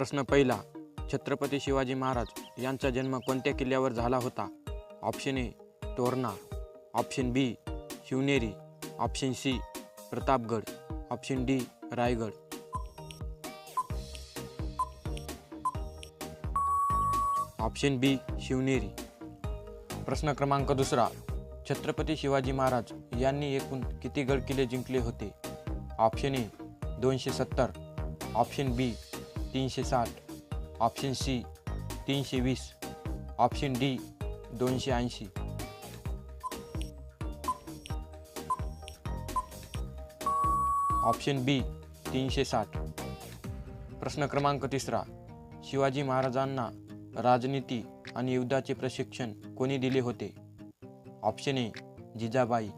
प्रश्न पहिला छत्रपती शिवाजी महाराज यांचा जन्म कोणत्या किल्ल्यावर झाला होता? Option A Torna. Option B Shivneri. Option C Pratapgad. Option D Raigad. Option B Shivneri. प्रश्न क्रमांक दुसरा छत्रपती शिवाजी महाराज यांनी एकूण किती गड किल्ले जिंकले होते? ऑप्शन ए दोनशे सत्तर. ऑप्शन बी तीनशे साठ ऑप्शन सी तीनशे वीस ऑप्शन डी दोनशे ऐंशी. ऑप्शन बी तीनशे साठ. प्रश्न क्रमांक तिसरा. शिवाजी महाराजांना राजनीती आणि युद्धाचे प्रशिक्षण कोणी दिले होते? Option A Jijabai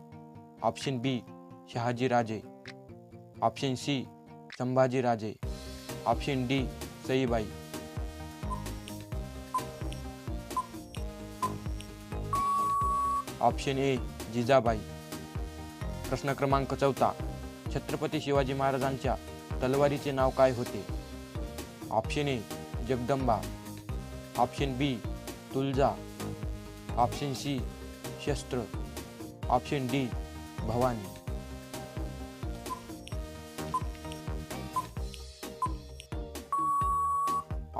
option B Shahaji Raje option C Sambhaji Raje option D Saibai option A Jijabai. प्रश्न क्रमांक चौथा छत्रपती शिवाजी महाराजांच्या तलवारीचे नाव काय होते? Option A Jagdamba. Option B Tulja option C शस्त्र. Option D Bhavani.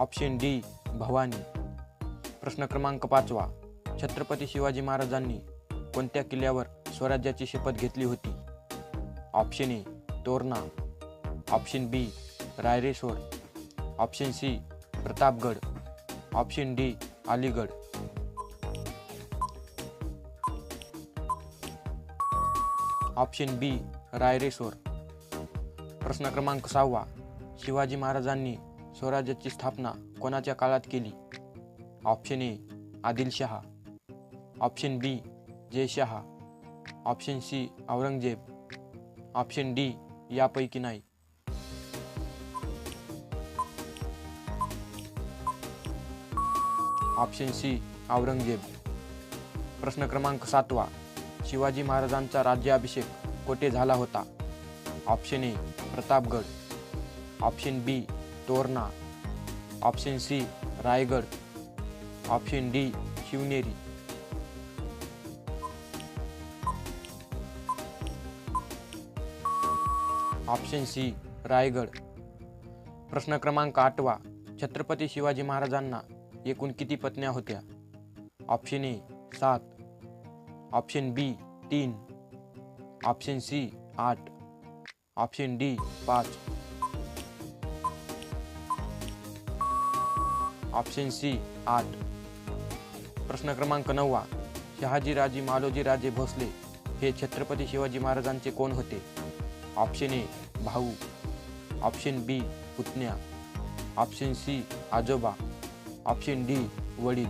Option D Bhavani. प्रश्न क्रमांक पाचवा. छत्रपती शिवाजी महाराजांनी कोणत्या किल्ल्यावर स्वराज्याची शपथ घेतली होती? Option A Torna. Option B Raireshwar. Option C Pratapgad. Option D Aligarh. Option B Raireshwar. प्रश्न क्रमांक सहावा. शिवाजी महाराजांनी स्वराज्याची स्थापना कोणाच्या काळात केली? Option A Adilshah option B Jayshah option C Aurangzeb. Option D यापैकी नाही. Option C Aurangzeb. प्रश्न क्रमांक सातवा. शिवाजी महाराजांचा राज्याभिषेक कोठे झाला होता? Option A Pratapgad. Option B Torna option C Raigad option D Shivneri. Option C Raigad. प्रश्न क्रमांक आठवा. छत्रपती शिवाजी महाराजांना एकूण किती पत्न्या होत्या? ऑप्शन ए सात. ऑप्शन बी तीन. ऑप्शन सी आठ. ऑप्शन डी पाच. ऑप्शन सी आठ. प्रश्न क्रमांक नववा शहाजीराजे मालोजीराजे भोसले हे छत्रपती शिवाजी महाराजांचे कोण होते? ऑप्शन ए भाऊ. ऑप्शन बी पुतण्या. ऑप्शन सी आजोबा. ऑप्शन डी वडील.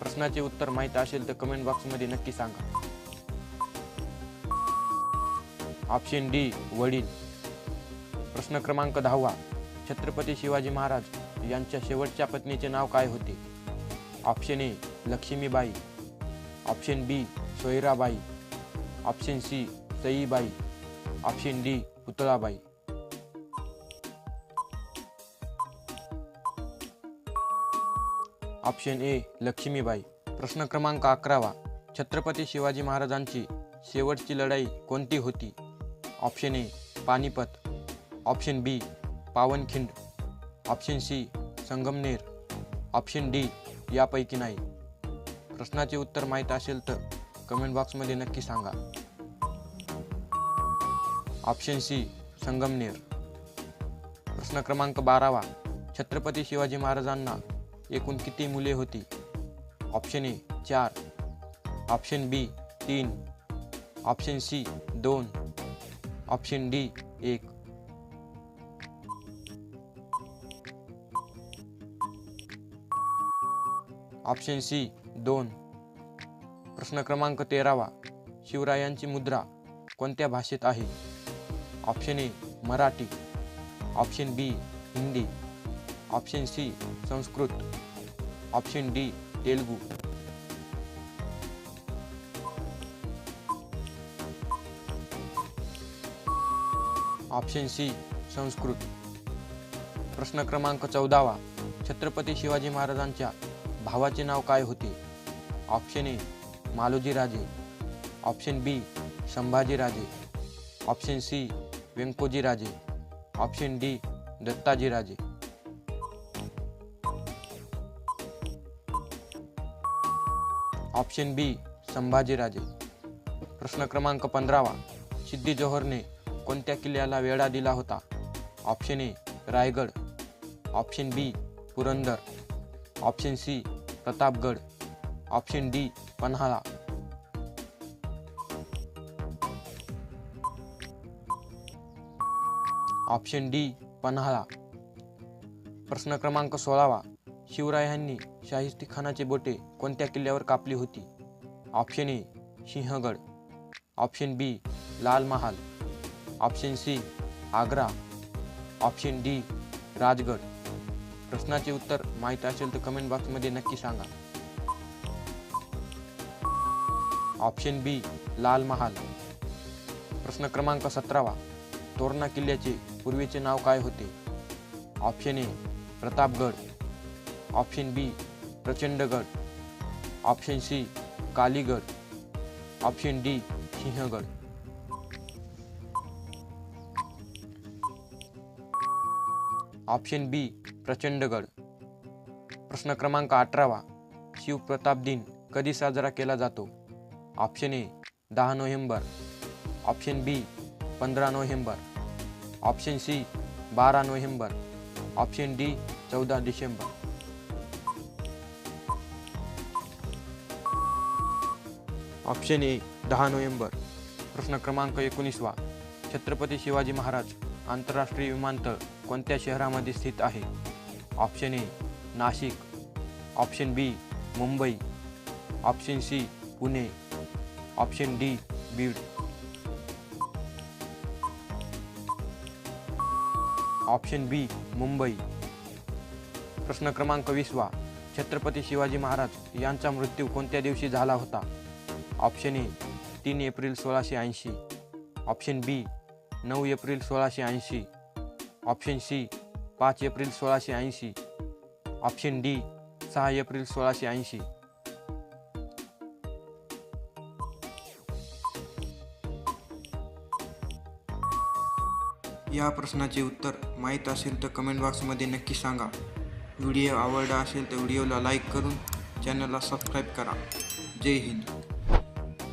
प्रश्नाचे उत्तर माहीत असेल तर कमेंट बॉक्समध्ये नक्की सांगा. ऑप्शन डी वडील. प्रश्न क्रमांक दहावा छत्रपती शिवाजी महाराज यांच्या शेवटच्या पत्नीचे नाव काय होते? Option A Laxmibai. Option B Soyrabai. Option C Saibai option D Putalabai. Option A Laxmibai. प्रश्न क्रमांक अकरावा. छत्रपती शिवाजी महाराजांची शेवटची लढाई कोणती होती? Option A Panipat. Option B Pavankhind. Option C Sangamner option D यापैकी नाही. प्रश्नाचे उत्तर माहीत असेल तर कमेंट बॉक्समध्ये नक्की सांगा. ऑप्शन सी संगमनेर प्रश्न क्रमांक बारावा. छत्रपती शिवाजी महाराजांना एकूण किती मुले होती? ऑप्शन ए चार. ऑप्शन बी तीन. ऑप्शन सी दोन. ऑप्शन डी एक. ऑप्शन सी दोन. प्रश्न क्रमांक तेरावा. शिवरायांची मुद्रा कोणत्या भाषेत आहे? Option A Marathi. Option B Hindi. Option C Sanskrit. Option D Telugu. Option C Sanskrit. प्रश्न क्रमांक चौदावा. छत्रपती शिवाजी महाराजांच्या भावाचे नाव काय होते? ऑप्शन ए मालोजी राजे. ऑप्शन बी संभाजी राजे. ऑप्शन सी व्यंकोजी राजे. Option D Dattaji Raje. Option बी संभाजी राजे. प्रश्न क्रमांक पंधरावा. सिद्धी जोहरने कोणत्या किल्ल्याला वेढा दिला होता? Option A Raigad. Option B Purandar. Option C Pratapgad. Option D Panhala. Option D Panhala. प्रश्न क्रमांक सोळावा शिवरायांनी शाहिस्ती खानाचे बोटे कोणत्या किल्ल्यावर कापली होती? Option A Sinhagad. Option B Lal Mahal. Option C Agra. Option D Rajgad. प्रश्नाचे उत्तर माहीत असेल तर कमेंट बॉक्समध्ये नक्की सांगा. ऑप्शन बी लाल महाल. प्रश्न क्रमांक सतरावा. तोरणा किल्ल्याचे पूर्वीचे नाव काय होते? Option A Pratapgad. Option B Prachandgad. Option C Kaligad. Option D Sinhagad. Option B Prachandgad प्रश्न क्रमांक अठरावा. शिवप्रताप दिन कधी साजरा केला जातो? ऑप्शन ए दहा नोव्हेंबर. ऑप्शन बी पंधरा नोव्हेंबर. ऑप्शन सी बारा नोव्हेंबर. ऑप्शन डी चौदा डिसेंबर. ऑप्शन ए दहा नोव्हेंबर. प्रश्न क्रमांक एकोणीसवा. छत्रपती शिवाजी महाराज आंतरराष्ट्रीय विमानतळ कोणत्या शहरामध्ये स्थित आहे? Option A Nashik. Option B Mumbai. Option C Pune. Option D Beed. Option B Mumbai. प्रश्न क्रमांक वीसवा छत्रपती शिवाजी महाराज यांचा मृत्यू कोणत्या दिवशी झाला होता? ऑप्शन ए तीन एप्रिल सोळाशे ऐंशी. ऑप्शन बी नऊ एप्रिल सोळाशे ऐंशी. ऑप्शन सी पाच एप्रिल सोळाशे ऐंशी. ऑप्शन डी सहा एप्रिल सोळाशे ऐंशी. या प्रश्नाचे उत्तर माहीत असेल तर कमेंट बॉक्समध्ये नक्की सांगा. व्हिडिओ आवडला असेल तर व्हिडिओला लाईक करून चॅनलला सबस्क्राईब करा. जय हिंद.